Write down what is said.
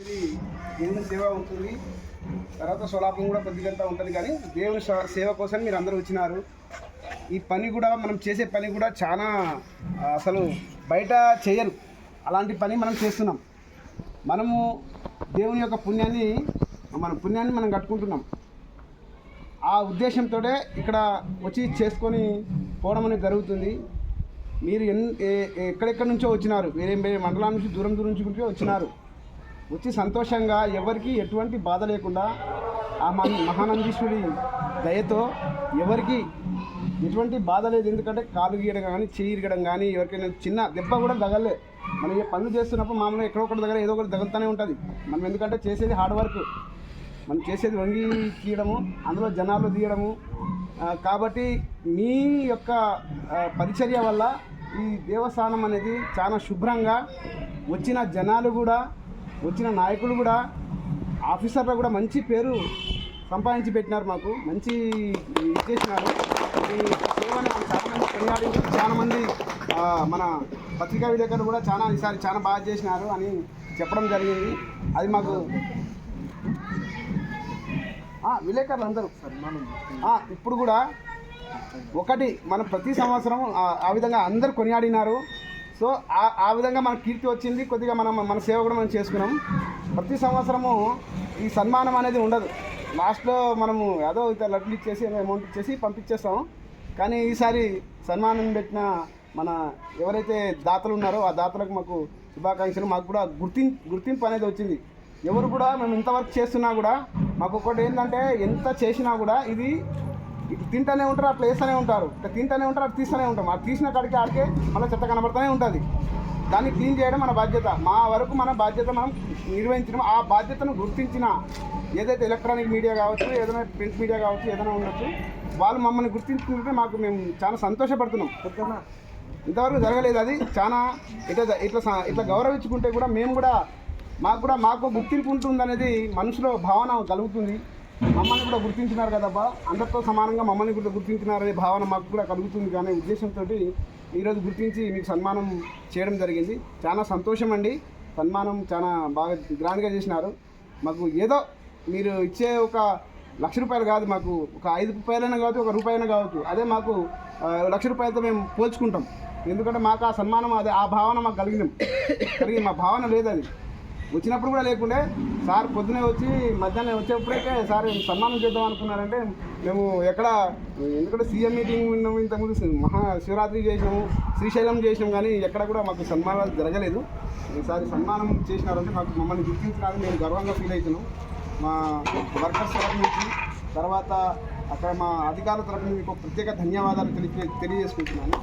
ఇది దేవుని సేవ ఉంటుంది తర్వాత స్వలాపం కూడా కొద్దిగంత ఉంటుంది కానీ దేవుని సేవ కోసం మీరు అందరూ వచ్చినారు. ఈ పని కూడా మనం చేసే పని కూడా చాలా అసలు బయట చేయరు. అలాంటి పని మనం చేస్తున్నాం. మనము దేవుని యొక్క పుణ్యాన్ని మన పుణ్యాన్ని మనం కట్టుకుంటున్నాం. ఆ ఉద్దేశంతో ఇక్కడ వచ్చి చేసుకొని పోవడం అనేది జరుగుతుంది. మీరు ఎన్ ఏ- ఎక్కడెక్కడి నుంచో వచ్చినారు. వేరే వేరే మండలాల నుంచి దూరం దూరం నుంచి వచ్చినారు. వచ్చి సంతోషంగా ఎవరికి ఎటువంటి బాధ లేకుండా ఆ మన మహానందీశ్వరి దయతో ఎవరికి ఎటువంటి బాధ లేదు. ఎందుకంటే కాలు గీయడం కానీ చేయి ఇరగడం కానీ ఎవరికైనా చిన్న దెబ్బ కూడా తగలే. మనం ఏ పనులు చేస్తున్నప్పుడు మామూలుగా ఎక్కడో ఒకటి దగ్గర ఏదో ఒకటి తగులుతూనే ఉంటుంది. మనం ఎందుకంటే చేసేది హార్డ్ వర్క్. మనం చేసేది వంగి తీయడము అందులో జనాలు తీయడము. కాబట్టి మీ యొక్క పరిచర్య వల్ల ఈ దేవస్థానం అనేది చాలా శుభ్రంగా వచ్చిన జనాలు కూడా వచ్చిన నాయకులు కూడా ఆఫీసర్లు కూడా మంచి పేరు సంపాదించి పెట్టినారు మాకు మంచి ఇచ్చేసినారు. ఈ సేవని చాలా మంది కొనియాడి చాలా మంది మన పత్రికా విలేకరులు కూడా చాలా ఈసారి చాలా బాగా చేసినారు అని చెప్పడం జరిగింది. అది మాకు విలేకరులు అందరూ. ఆ, ఇప్పుడు కూడా ఒకటి మనం ప్రతి సంవత్సరం ఆ- ఆ విధంగా అందరు కొనియాడినారు. సో ఆ ఆ విధంగా మన కీర్తి వచ్చింది. కొద్దిగా మనం మన సేవ కూడా మనం చేసుకున్నాం. ప్రతి సంవత్సరము ఈ సన్మానం అనేది ఉండదు. లాస్ట్లో మనము ఏదో ఇంత లడ్లు ఇచ్చేసి అమౌంట్ ఇచ్చేసి పంపించేస్తాం కానీ ఈసారి సన్మానం పెట్టిన మన ఎవరైతే దాతలు ఉన్నారో ఆ దాతలకు మాకు శుభాకాంక్షలు. మాకు కూడా గుర్తిం గుర్తింపు అనేది వచ్చింది. ఎవరు కూడా మేము ఇంతవరకు చేస్తున్నా కూడా మాకు ఒకటి ఏంటంటే ఎంత చేసినా కూడా ఇది ఇటు తింటూనే ఉంటారు అట్లా వేస్తూనే ఉంటారు. ఇట్లా తింటూనే ఉంటారు అటు తీస్తూనే ఉంటాం అది తీసిన కాడికి ఆడికే మళ్ళీ చెత్త కనబడుతూనే ఉంటుంది. దాన్ని క్లీన్ చేయడం మన బాధ్యత. మా వరకు మన బాధ్యత మనం నిర్వహించడం. ఆ బాధ్యతను గుర్తించిన ఏదైతే ఎలక్ట్రానిక్ మీడియా కావచ్చు ఏదైనా ప్రింట్ మీడియా కావచ్చు ఏదైనా ఉండొచ్చు వాళ్ళు మమ్మల్ని గుర్తించుకుంటే మాకు మేము చాలా సంతోషపడుతున్నాం. ఇంతవరకు జరగలేదు అది. చాలా ఇట్లా ఇట్లా ఇట్లా గౌరవించుకుంటే కూడా మేము కూడా మాకు కూడా మాకు గుర్తింపు ఉంటుందనేది మనసులో భావన కలుగుతుంది. మమ్మల్ని కూడా గుర్తించినారు కదబ్బా. అందరితో సమానంగా మమ్మల్ని కూడా గుర్తించినారనే భావన మాకు కూడా కలుగుతుంది కానీ ఉద్దేశంతో ఈరోజు గుర్తించి మీకు సన్మానం చేయడం జరిగింది. చాలా సంతోషం అండి సన్మానం చాలా బాగా గ్రాండ్గా చేసినారు. మాకు ఏదో మీరు ఇచ్చే ఒక లక్ష రూపాయలు కాదు మాకు ఒక ఐదు రూపాయలైనా కావచ్చు ఒక రూపాయైనా కావచ్చు. అదే మాకు లక్ష రూపాయలతో మేము పోల్చుకుంటాం. ఎందుకంటే మాకు ఆ సన్మానం అదే ఆ భావన మాకు కలిగినాం కలిగి మా భావన లేదు అది వచ్చినప్పుడు కూడా లేకుండే సార్ పొద్దునే వచ్చి మధ్యాహ్నం వచ్చేప్పుడైతే సార్ సన్మానం చేద్దాం అనుకున్నారంటే మేము ఎక్కడ ఎందుకంటే సీఎం మీటింగ్ ఉన్నాము ఇంతకుముందు మహా శివరాత్రి చేసినాము శ్రీశైలం చేసినాం కానీ ఎక్కడ కూడా మాకు సన్మానాలు జరగలేదు. ఈసారి సన్మానం చేసినారంటే మాకు మమ్మల్ని గుర్తించడానికి మేము గర్వంగా ఫీల్ అవుతున్నాం. మా వర్కర్స్ తరఫు నుంచి తర్వాత అక్కడ మా అధికారుల తరఫు నుంచి మీకు ప్రత్యేక ధన్యవాదాలు తెలియ తెలియజేసుకుంటున్నాను.